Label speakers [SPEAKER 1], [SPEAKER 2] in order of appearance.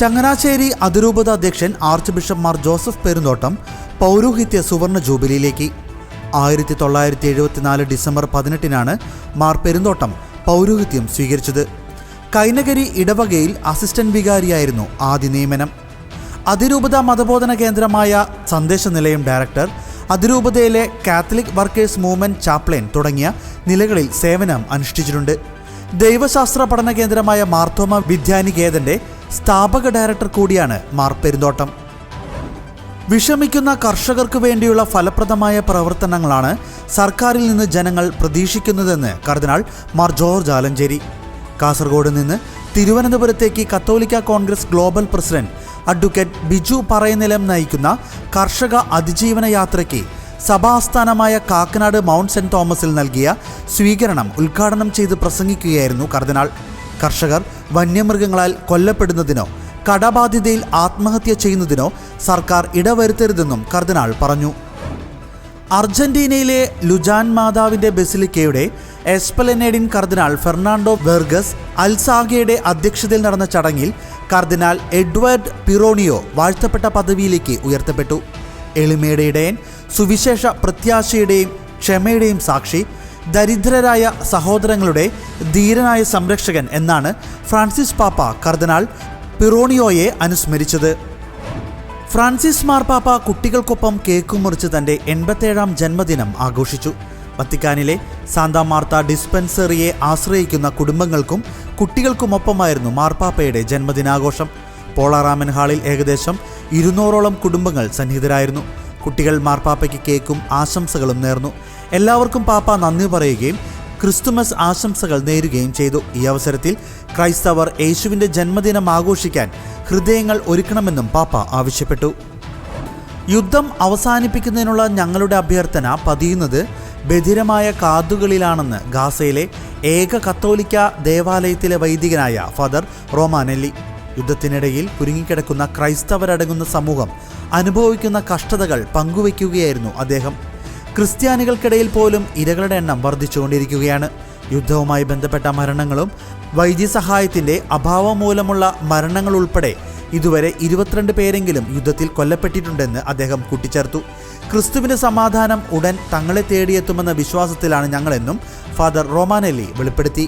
[SPEAKER 1] ചങ്ങനാശ്ശേരി അതിരൂപത അധ്യക്ഷൻ archbishop Mar Joseph Perumthottam പൗരോഹിത്യ സുവർണ ജൂബിലിയിലേക്ക്. ആയിരത്തി തൊള്ളായിരത്തി എഴുപത്തിനാല് ഡിസംബർ പതിനെട്ടിനാണ് മാർ പെരുന്തോട്ടം പൗരോഹിത്യം സ്വീകരിച്ചത്. കൈനകരി ഇടവകയിൽ അസിസ്റ്റന്റ് വികാരിയായിരുന്നു ആദ്യ നിയമനം. അതിരൂപത മതബോധന കേന്ദ്രമായ സന്ദേശ നിലയം ഡയറക്ടർ അതിരൂപതയിലെ കാത്തലിക് വർക്കേഴ്സ് മൂവ്മെന്റ് ചാപ്ലൈൻ തുടങ്ങിയ നിലകളിൽ സേവനം അനുഷ്ഠിച്ചിട്ടുണ്ട്. ദൈവശാസ്ത്ര പഠന കേന്ദ്രമായ മാർത്തോമ വിദ്യാനികേതന്റെ സ്ഥാപക ഡയറക്ടർ കൂടിയാണ് മാർ പെരുന്തോട്ടം. വിഷമിക്കുന്ന കർഷകർക്ക് വേണ്ടിയുള്ള ഫലപ്രദമായ പ്രവർത്തനങ്ങളാണ് സർക്കാരിൽ നിന്ന് ജനങ്ങൾ പ്രതീക്ഷിക്കുന്നതെന്ന് കർദിനാൾ മാർ ജോർജ് ആലഞ്ചേരി. കാസർഗോഡ് നിന്ന് തിരുവനന്തപുരത്തേക്ക് കത്തോലിക്ക Congress global president advocate Biju Parayanilam നയിക്കുന്ന കർഷക അതിജീവന യാത്രയ്ക്ക് സഭാസ്ഥാനമായ കാക്കനാട് മൗണ്ട് സെന്റ് തോമസിൽ നൽകിയ സ്വീകരണം ഉദ്ഘാടനം ചെയ്ത് പ്രസംഗിക്കുകയായിരുന്നു കർദിനാൾ. കർഷകർ വന്യമൃഗങ്ങളാൽ കൊല്ലപ്പെടുന്നതിനോ കടബാധ്യതയിൽ ആത്മഹത്യ ചെയ്യുന്നതിനോ സർക്കാർ ഇടവരുത്തരുതെന്നും കർദിനാൾ പറഞ്ഞു. അർജന്റീനയിലെ ലുജാൻ മാതാവിന്റെ ബെസിലിക്കയുടെ എസ്പലനേഡിൻ കർദിനാൾ ഫെർണാണ്ടോ വെർഗസ് അൽസാഗയുടെ അധ്യക്ഷതയിൽ നടന്ന ചടങ്ങിൽ കർദിനാൾ എഡ്വേർഡ് പിറോണിയോ വാഴ്ത്തപ്പെട്ട പദവിയിലേക്ക് ഉയർത്തപ്പെട്ടു. എളിമയുടെ ഇടയൻ സുവിശേഷ പ്രത്യാശയുടെയും ക്ഷമയുടെയും സാക്ഷി ദരിദ്രരായ സഹോദരങ്ങളുടെ ധീരനായ സംരക്ഷകൻ എന്നാണ് ഫ്രാൻസിസ് പാപ്പ കർദിനാൾ പിറോണിയോയെ അനുസ്മരിച്ചത്. ഫ്രാൻസിസ് മാർപ്പാപ്പ കുട്ടികൾക്കൊപ്പം കേക്ക് മുറിച്ച് തന്റെ എൺപത്തേഴാം ജന്മദിനം ആഘോഷിച്ചു. വത്തിക്കാനിലെ സാന്താ മാർത്ത ഡിസ്പെൻസറിയെ ആശ്രയിക്കുന്ന കുടുംബങ്ങൾക്കും കുട്ടികൾക്കുമൊപ്പമായിരുന്നു മാർപ്പാപ്പയുടെ ജന്മദിനാഘോഷം. പോളാറാമൻ ഹാളിൽ ഏകദേശം ഇരുന്നൂറോളം കുടുംബങ്ങൾ സന്നിഹിതരായിരുന്നു. കുട്ടികൾ മാർപ്പാപ്പയ്ക്ക് കേക്കും ആശംസകളും നേർന്നു. എല്ലാവർക്കും പാപ്പ നന്ദി പറയുകയും ക്രിസ്തുമസ് ആശംസകൾ നേരുകയും ചെയ്തു. ഈ അവസരത്തിൽ ക്രൈസ്തവർ യേശുവിന്റെ ജന്മദിനം ആഘോഷിക്കാൻ ഹൃദയങ്ങൾ ഒരുക്കണമെന്നും പാപ്പ ആവശ്യപ്പെട്ടു. യുദ്ധം അവസാനിപ്പിക്കുന്നതിനുള്ള ഞങ്ങളുടെ അഭ്യർത്ഥന പതിയുന്നത് ബധിരമായ കാതുകളിലാണെന്ന് ഗാസയിലെ ഏക കത്തോലിക്ക ദേവാലയത്തിലെ വൈദികനായ ഫാദർ റോമാനെല്ലി. യുദ്ധത്തിനിടയിൽ കുരുങ്ങിക്കിടക്കുന്ന ക്രൈസ്തവരടങ്ങുന്ന സമൂഹം അനുഭവിക്കുന്ന കഷ്ടതകൾ പങ്കുവയ്ക്കുകയായിരുന്നു അദ്ദേഹം. ക്രിസ്ത്യാനികൾക്കിടയിൽ പോലും ഇരകളുടെ എണ്ണം വർദ്ധിച്ചുകൊണ്ടിരിക്കുകയാണ്. യുദ്ധവുമായി ബന്ധപ്പെട്ട മരണങ്ങളും വൈദ്യസഹായത്തിന്റെ അഭാവം മൂലമുള്ള മരണങ്ങൾ ഉൾപ്പെടെ ഇതുവരെ ഇരുപത്തിരണ്ട് പേരെങ്കിലും യുദ്ധത്തിൽ കൊല്ലപ്പെട്ടിട്ടുണ്ടെന്ന് അദ്ദേഹം കൂട്ടിച്ചേർത്തു. ക്രിസ്തുവിന്റെ സമാധാനം ഉടൻ തങ്ങളെ തേടിയെത്തുമെന്ന വിശ്വാസത്തിലാണ് ഞങ്ങളെന്നും ഫാദർ റോമാനെല്ലി വെളിപ്പെടുത്തി.